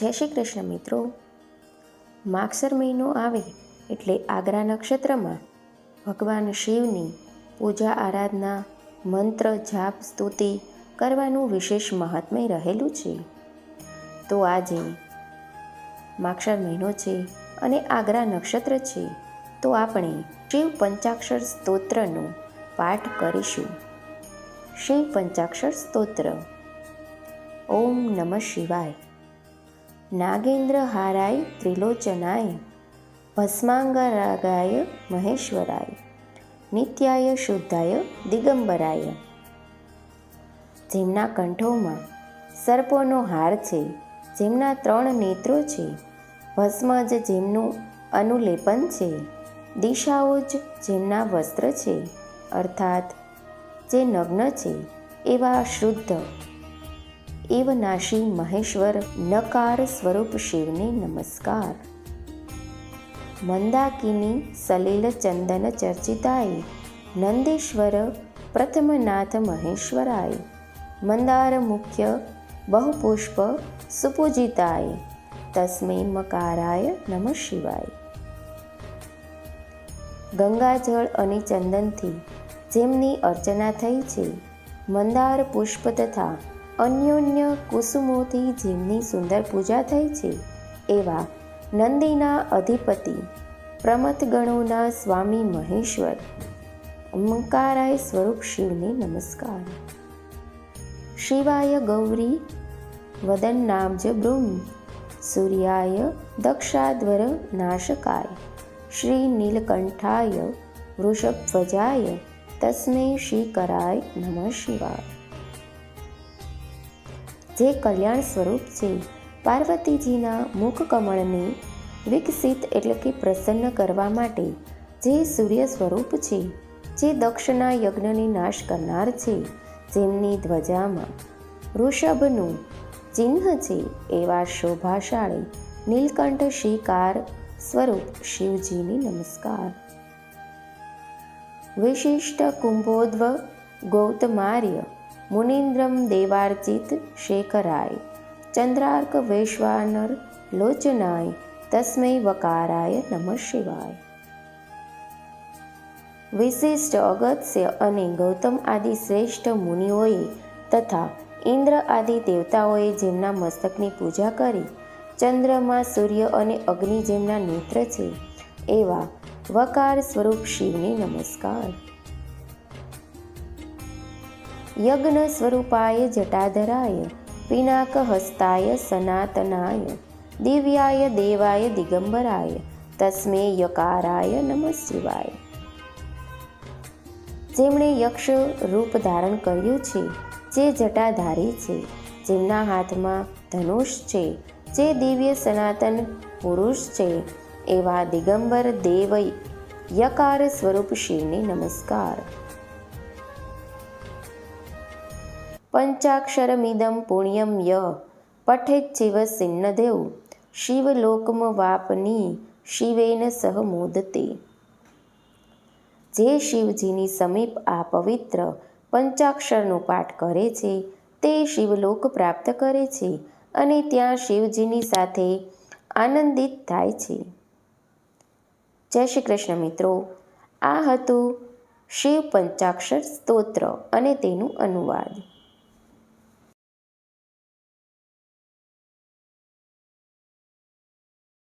જય શ્રી કૃષ્ણ મિત્રો. માગસર મહિનો આવે એટલે આગ્રા નક્ષત્રમાં ભગવાન શિવની પૂજા આરાધના, મંત્ર, જાપ, સ્તુતિ કરવાનું વિશેષ મહાત્મય રહેલું છે. તો આજે માક્ષર મહિનો છે અને આગ્રા નક્ષત્ર છે, તો આપણે શિવ પંચાક્ષર સ્તોત્રનો પાઠ કરીશું. શિવ પંચાક્ષર સ્તોત્ર. ઓમ નમઃ શિવાય. નાગેન્દ્ર હારાય ત્રિલોચનાય ભસ્માંગરાગાય મહેશ્વરાય નિત્યાય શુદ્ધાય દિગંબરાય જેમના કંઠોમાં સર્પોનો હાર છે, જેમના ત્રણ નેત્રો છે, ભસ્મ જ જેમનું અનુલેપન છે, દિશાઓ જ જેમના વસ્ત્ર છે, અર્થાત જે નગ્ન છે એવા શુદ્ધ એવનાશી મહેશ્વર નકાર સ્વરૂપ શિવને નમસ્કાર. મંદાકિની સલીલ ચંદન ચર્ચિતાય, નંદેશ્વર પ્રથમનાથ મહેશ્વરાય, મંદાર મુખ્ય બહુપુષ્પ સુપૂજિતાય, તસ્મે મકારાય નમઃ શિવાય. ગંગાજળ અને ચંદનથી જેમની અર્ચના થઈ છે, મંદાર પુષ્પ તથા અન્યોન્ય કુસુમોથી જેમની સુંદર પૂજા થઈ છે, એવા નંદીના અધિપતિ પ્રમથગણોના સ્વામી મહેશ્વર. ઓમકારાય સ્વરૂપ શિવને નમસ્કાર. શિવાય ગૌરી વદન્નાબ્જ બ્રહ્મ, સૂર્યાય દક્ષાધ્વર નાશકાય. શ્રી નીલકંઠાય વૃષભધ્વજાય તસ્મે શ્રીકરાય નમઃ શિવાય. જે કલ્યાણ સ્વરૂપ છે. પાર્વતીજીના મુખ કમળને વિકસિત એટલે કે પ્રસન્ન કરવા માટે જે સૂર્ય સ્વરૂપ છે, જે દક્ષના યજ્ઞને નાશ કરનાર છે, જેમની ધ્વજામાં વૃષભનું ચિહ્ન છે એવા શોભાશાળી નીલકંઠ શ્રીકાર સ્વરૂપ શિવજીની નમસ્કાર. વિશિષ્ટ કુંભોદ્વ ગૌતમાર્ય મુનિન્દ્રમ દેવાર્ચિત શેખરાય, ચંદ્રાર્ક વૈશ્વાનર લોચનાય, તસ્મૈ વકારાય નમઃ શિવાય. વિશિષ્ટ અગત્ય અને ગૌતમ આદિ શ્રેષ્ઠ મુનિઓએ તથા ઇન્દ્ર આદિ દેવતાઓએ જેમના મસ્તકની પૂજા કરી, ચંદ્રમાં સૂર્ય અને અગ્નિ જેમના નેત્ર છે, એવા વકાર સ્વરૂપ શિવને નમસ્કાર. યજ્ઞ સ્વરૂપાય જટાધરાય પિનાક હસ્તાય સનાતનાય, દિવ્યાય દેવાય દિગંબરાય, તસ્મે યકારાય નમઃ શિવાય જેમણે યક્ષ રૂપ ધારણ કર્યું છે, જે જટાધારી છે, જેમના હાથમાં ધનુષ છે, જે દિવ્ય સનાતન પુરુષ છે, એવા દિગંબર દેવ યકાર સ્વરૂપ શિવને નમસ્કાર. પંચાક્ષરમિદમ પુણ્યમ ય. પઠેત શિવ સિન્નદેવ શિવલોકમ વાપની. શિવેન સહ મોદતે. જે શિવજીની સમીપ આ પવિત્ર પંચાક્ષરનો પાઠ કરે છે, તે શિવલોક પ્રાપ્ત કરે છે અને ત્યાં શિવજીની સાથે આનંદિત થાય છે. જય શ્રી કૃષ્ણ મિત્રો. આ હતું શિવ પંચાક્ષર સ્તોત્ર અને તેનું અનુવાદ.